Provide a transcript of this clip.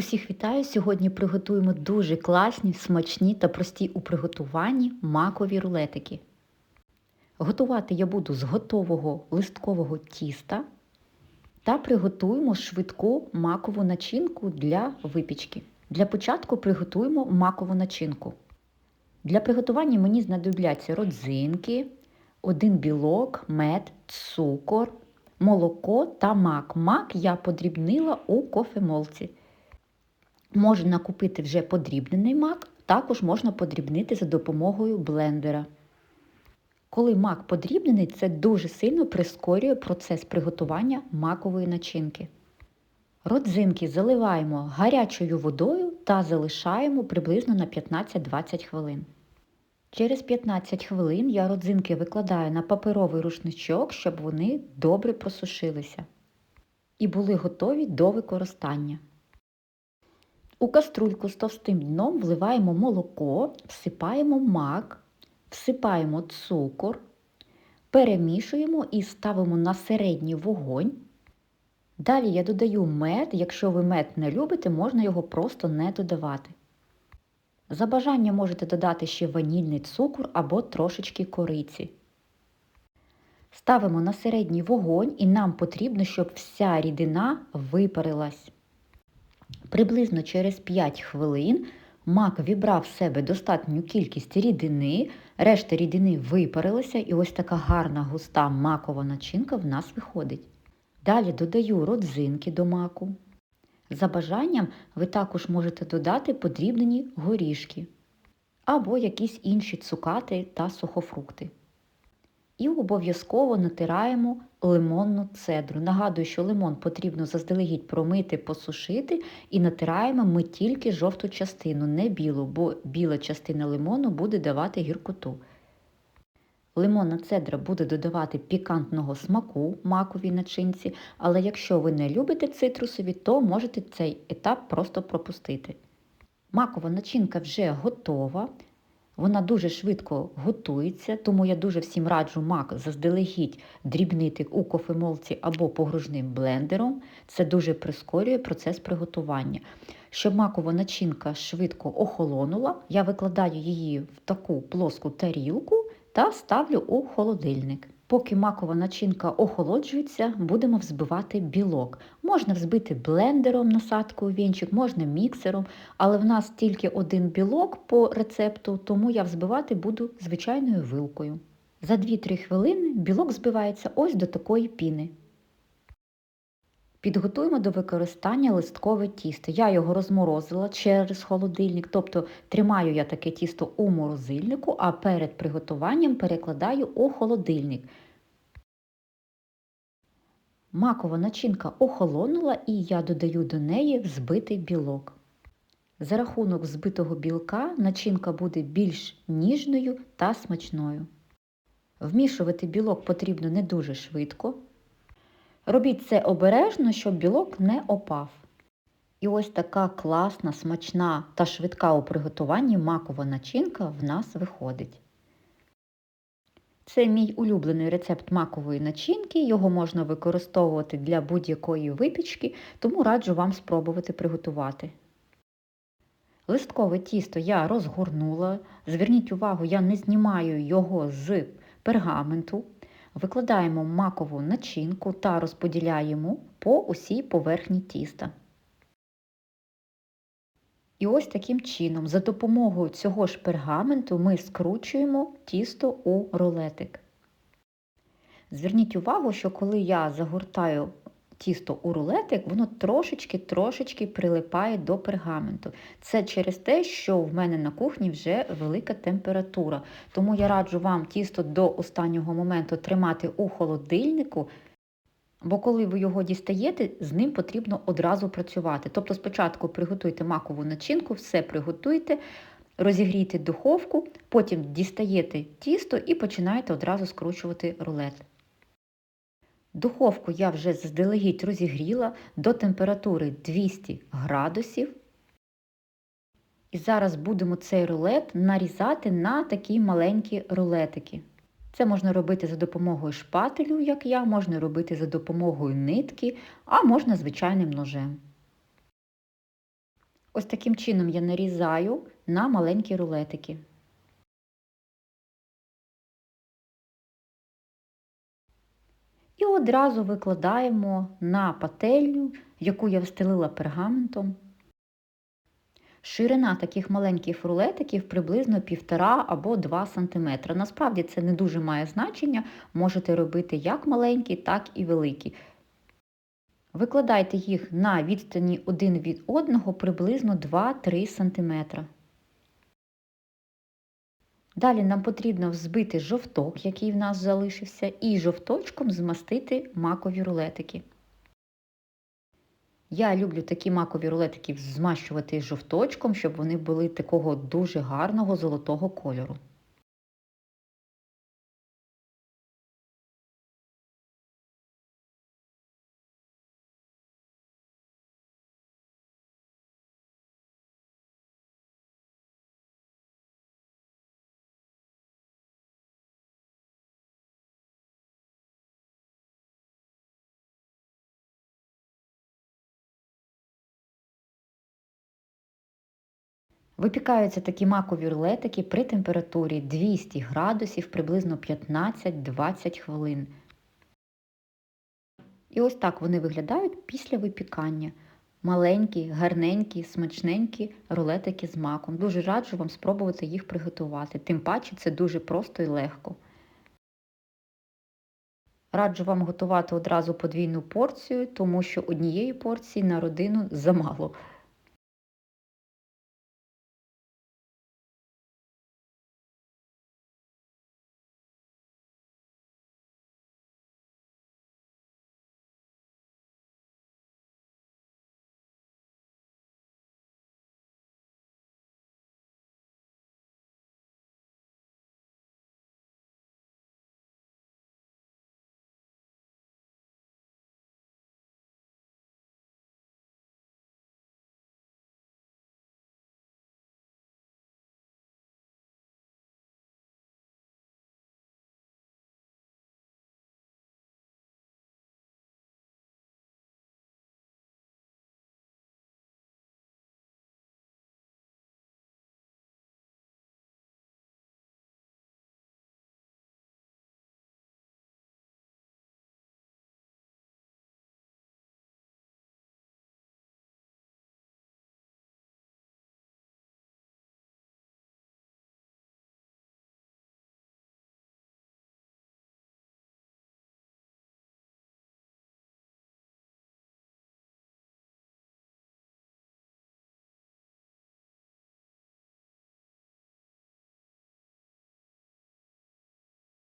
Усіх вітаю! Сьогодні приготуємо дуже класні, смачні та прості у приготуванні макові рулетики. Готувати я буду з готового листкового тіста та приготуємо швидку макову начинку для випічки. Для початку приготуємо макову начинку. Для приготування мені знадобляться родзинки, один білок, мед, цукор, молоко та мак. Мак я подрібнила у кофемолці. Можна купити вже подрібнений мак, також можна подрібнити за допомогою блендера. Коли мак подрібнений, це дуже сильно прискорює процес приготування макової начинки. Родзинки заливаємо гарячою водою та залишаємо приблизно на 15-20 хвилин. Через 15 хвилин я родзинки викладаю на паперовий рушничок, щоб вони добре просушилися і були готові до використання. У каструльку з товстим дном вливаємо молоко, всипаємо мак, всипаємо цукор, перемішуємо і ставимо на середній вогонь. Далі я додаю мед, якщо ви мед не любите, можна його просто не додавати. За бажанням можете додати ще ванільний цукор або трошечки кориці. Ставимо на середній вогонь і нам потрібно, щоб вся рідина випарилась. Приблизно через 5 хвилин мак вібрав в себе достатню кількість рідини, решта рідини випарилася і ось така гарна густа макова начинка в нас виходить. Далі додаю родзинки до маку. За бажанням ви також можете додати подрібнені горішки або якісь інші цукати та сухофрукти. І обов'язково натираємо лимонну цедру. Нагадую, що лимон потрібно заздалегідь промити, посушити і натираємо ми тільки жовту частину, не білу, бо біла частина лимону буде давати гіркоту. Лимонна цедра буде додавати пікантного смаку маковій начинці, але якщо ви не любите цитрусові, то можете цей етап просто пропустити. Макова начинка вже готова. Вона дуже швидко готується, тому я дуже всім раджу мак заздалегідь дрібнити у кофемолці або погружним блендером. Це дуже прискорює процес приготування. Щоб макова начинка швидко охолонула, я викладаю її в таку плоску тарілку та ставлю у холодильник. Поки макова начинка охолоджується, будемо взбивати білок. Можна взбити блендером насадкою вінчик, можна міксером, але в нас тільки один білок по рецепту, тому я взбивати буду звичайною вилкою. За 2-3 хвилини білок збивається ось до такої піни. Підготуємо до використання листкове тісто. Я його розморозила через холодильник, тобто тримаю я таке тісто у морозильнику, а перед приготуванням перекладаю у холодильник. Макова начинка охолонула і я додаю до неї взбитий білок. За рахунок збитого білка начинка буде більш ніжною та смачною. Вмішувати білок потрібно не дуже швидко. Робіть це обережно, щоб білок не опав. І ось така класна, смачна та швидка у приготуванні макова начинка в нас виходить. Це мій улюблений рецепт макової начинки, його можна використовувати для будь-якої випічки, тому раджу вам спробувати приготувати. Листкове тісто я розгорнула. Зверніть увагу, я не знімаю його з пергаменту. Викладаємо макову начинку та розподіляємо по усій поверхні тіста. І ось таким чином, за допомогою цього ж пергаменту ми скручуємо тісто у рулетик. Зверніть увагу, що коли я загортаю тісто у рулетик, воно трошечки-трошечки прилипає до пергаменту. Це через те, що в мене на кухні вже велика температура. Тому я раджу вам тісто до останнього моменту тримати у холодильнику. Бо коли ви його дістаєте, з ним потрібно одразу працювати. Тобто спочатку приготуйте макову начинку, все приготуйте, розігрійте духовку, потім дістаєте тісто і починаєте одразу скручувати рулет. Духовку я вже заздалегідь розігріла до температури 200 градусів. І зараз будемо цей рулет нарізати на такі маленькі рулетики. Це можна робити за допомогою шпателю, як я, можна робити за допомогою нитки, а можна звичайним ножем. Ось таким чином я нарізаю на маленькі рулетики. І одразу викладаємо на пательню, яку я встелила пергаментом. Ширина таких маленьких рулетиків приблизно 1,5 або 2 см. Насправді це не дуже має значення, можете робити як маленькі, так і великі. Викладайте їх на відстані один від одного приблизно 2-3 см. Далі нам потрібно взбити жовток, який в нас залишився, і жовточком змастити макові рулетики. Я люблю такі макові рулетики змащувати жовточком, щоб вони були такого дуже гарного золотого кольору. Випікаються такі макові рулетики при температурі 200 градусів приблизно 15-20 хвилин. І ось так вони виглядають після випікання. Маленькі, гарненькі, смачненькі рулетики з маком. Дуже раджу вам спробувати їх приготувати. Тим паче це дуже просто і легко. Раджу вам готувати одразу подвійну порцію, тому що однієї порції на родину замало.